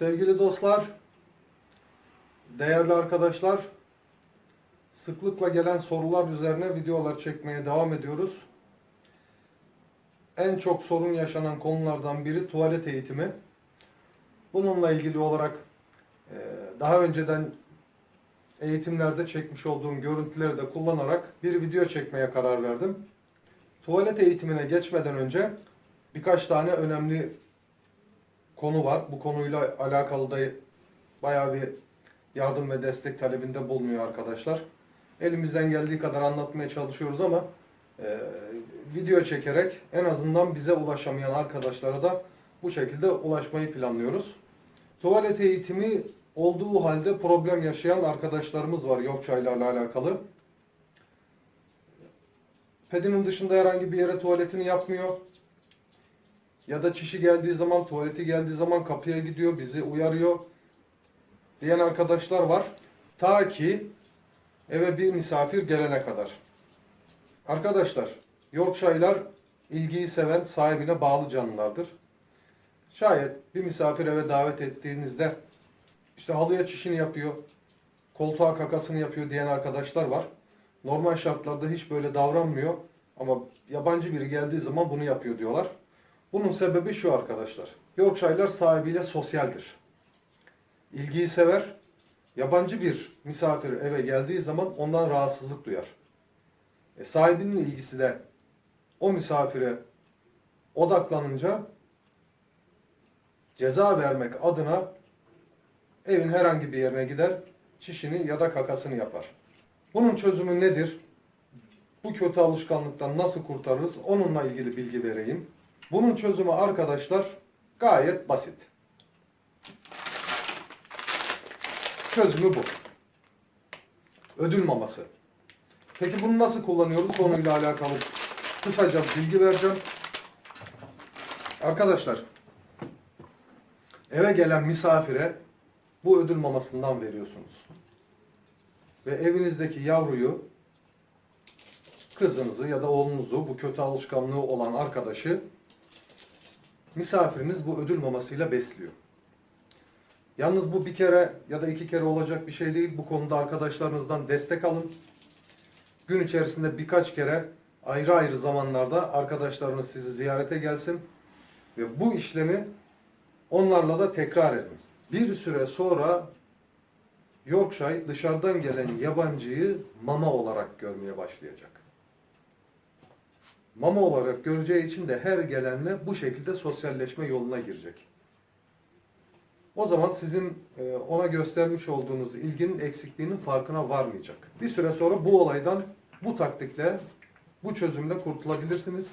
Sevgili dostlar, değerli arkadaşlar, sıklıkla gelen sorular üzerine videolar çekmeye devam ediyoruz. En çok sorun yaşanan konulardan biri tuvalet eğitimi. Bununla ilgili olarak e, daha önceden eğitimlerde çekmiş olduğum görüntüleri de kullanarak bir video çekmeye karar verdim. Tuvalet eğitimine geçmeden önce birkaç tane önemli konu var. Bu konuyla alakalı da bayağı bir yardım ve destek talebinde bulunuyor arkadaşlar. Elimizden geldiği kadar anlatmaya çalışıyoruz ama e, video çekerek en azından bize ulaşamayan arkadaşlara da bu şekilde ulaşmayı planlıyoruz. Tuvalet eğitimi olduğu halde problem yaşayan arkadaşlarımız var Yokçay'la alakalı. Pedinin dışında herhangi bir yere tuvaletini yapmıyor. Ya da çişi geldiği zaman, tuvaleti geldiği zaman kapıya gidiyor, bizi uyarıyor diyen arkadaşlar var. Ta ki eve bir misafir gelene kadar. Arkadaşlar, Yorkshire'lar ilgiyi seven, sahibine bağlı canlılardır. Şayet bir misafir eve davet ettiğinizde işte halıya çişini yapıyor, koltuğa kakasını yapıyor diyen arkadaşlar var. Normal şartlarda hiç böyle davranmıyor ama yabancı biri geldiği zaman bunu yapıyor diyorlar. Bunun sebebi şu arkadaşlar. Yorkshire'lar sahibiyle sosyaldir. İlgiyi sever. Yabancı bir misafir eve geldiği zaman ondan rahatsızlık duyar. E, sahibinin ilgisi de o misafire odaklanınca ceza vermek adına evin herhangi bir yerine gider, çişini ya da kakasını yapar. Bunun çözümü nedir? Bu kötü alışkanlıktan nasıl kurtarırız? Onunla ilgili bilgi vereyim. Bunun çözümü arkadaşlar gayet basit. Çözümü bu. Ödül maması. Peki bunu nasıl kullanıyoruz? Konuyla alakalı kısaca bilgi vereceğim. Arkadaşlar eve gelen misafire bu ödül mamasından veriyorsunuz. Ve evinizdeki yavruyu kızınızı ya da oğlunuzu bu kötü alışkanlığı olan arkadaşı misafiriniz bu ödül mamasıyla besliyor. Yalnız bu bir kere ya da iki kere olacak bir şey değil. Bu konuda arkadaşlarınızdan destek alın. Gün içerisinde birkaç kere ayrı ayrı zamanlarda arkadaşlarınız sizi ziyarete gelsin ve bu işlemi onlarla da tekrar edin. Bir süre sonra Yorkshire dışarıdan gelen yabancıyı mama olarak görmeye başlayacak. Mama olarak göreceği için de her gelenle bu şekilde sosyalleşme yoluna girecek. O zaman sizin e, ona göstermiş olduğunuz ilginin eksikliğinin farkına varmayacak. Bir süre sonra bu olaydan bu taktikle, bu çözümle kurtulabilirsiniz.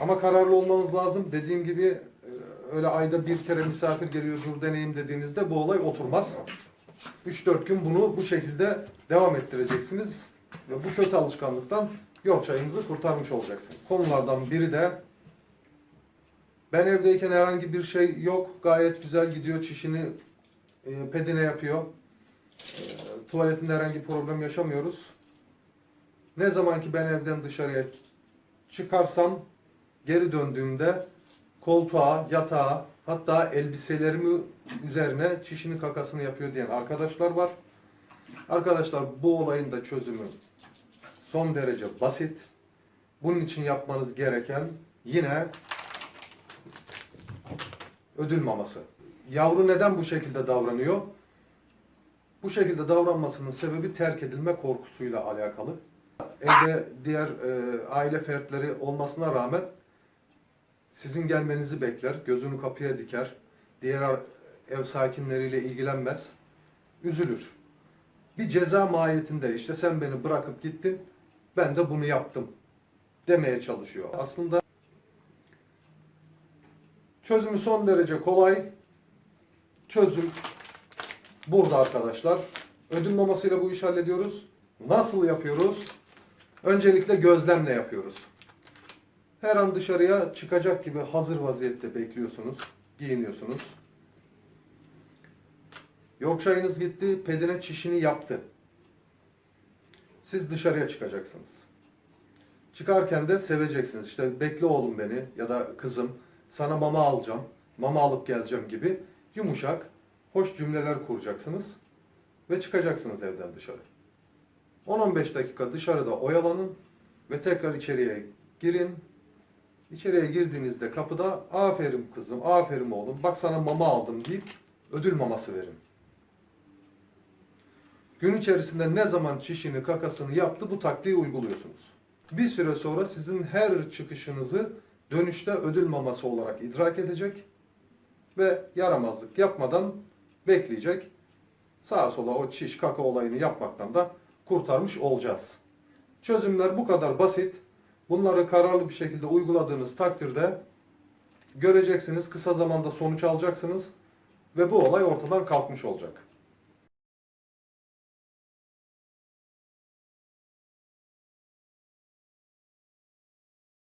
Ama kararlı olmanız lazım. Dediğim gibi e, öyle ayda bir kere misafir geliyor dur deneyim dediğinizde bu olay oturmaz. 3-4 gün bunu bu şekilde devam ettireceksiniz. Ve bu kötü alışkanlıktan yol çayınızı kurtarmış olacaksınız. Konulardan biri de ben evdeyken herhangi bir şey yok. Gayet güzel gidiyor. Çişini e, pedine yapıyor. E, tuvaletinde herhangi problem yaşamıyoruz. Ne zaman ki ben evden dışarıya çıkarsam geri döndüğümde koltuğa, yatağa hatta elbiselerimi üzerine çişini kakasını yapıyor diyen arkadaşlar var. Arkadaşlar bu olayın da çözümü son derece basit. Bunun için yapmanız gereken yine ödül maması. Yavru neden bu şekilde davranıyor? Bu şekilde davranmasının sebebi terk edilme korkusuyla alakalı. Evde diğer e, aile fertleri olmasına rağmen sizin gelmenizi bekler, gözünü kapıya diker, diğer ev sakinleriyle ilgilenmez, üzülür. Bir ceza mahiyetinde işte sen beni bırakıp gittin, ben de bunu yaptım demeye çalışıyor. Aslında çözümü son derece kolay. Çözüm burada arkadaşlar. Ödül mamasıyla bu işi hallediyoruz. Nasıl yapıyoruz? Öncelikle gözlemle yapıyoruz. Her an dışarıya çıkacak gibi hazır vaziyette bekliyorsunuz. Giyiniyorsunuz. Yok çayınız gitti, pedine çişini yaptı. Siz dışarıya çıkacaksınız. Çıkarken de seveceksiniz. İşte bekle oğlum beni ya da kızım sana mama alacağım. mama alıp geleceğim gibi yumuşak, hoş cümleler kuracaksınız ve çıkacaksınız evden dışarı. 10-15 dakika dışarıda oyalanın ve tekrar içeriye girin. İçeriye girdiğinizde kapıda aferin kızım, aferin oğlum, bak sana mama aldım deyip ödül maması verin. Gün içerisinde ne zaman çişini, kakasını yaptı bu taktiği uyguluyorsunuz. Bir süre sonra sizin her çıkışınızı dönüşte ödül maması olarak idrak edecek ve yaramazlık yapmadan bekleyecek. Sağa sola o çiş kaka olayını yapmaktan da kurtarmış olacağız. Çözümler bu kadar basit. Bunları kararlı bir şekilde uyguladığınız takdirde göreceksiniz, kısa zamanda sonuç alacaksınız ve bu olay ortadan kalkmış olacak.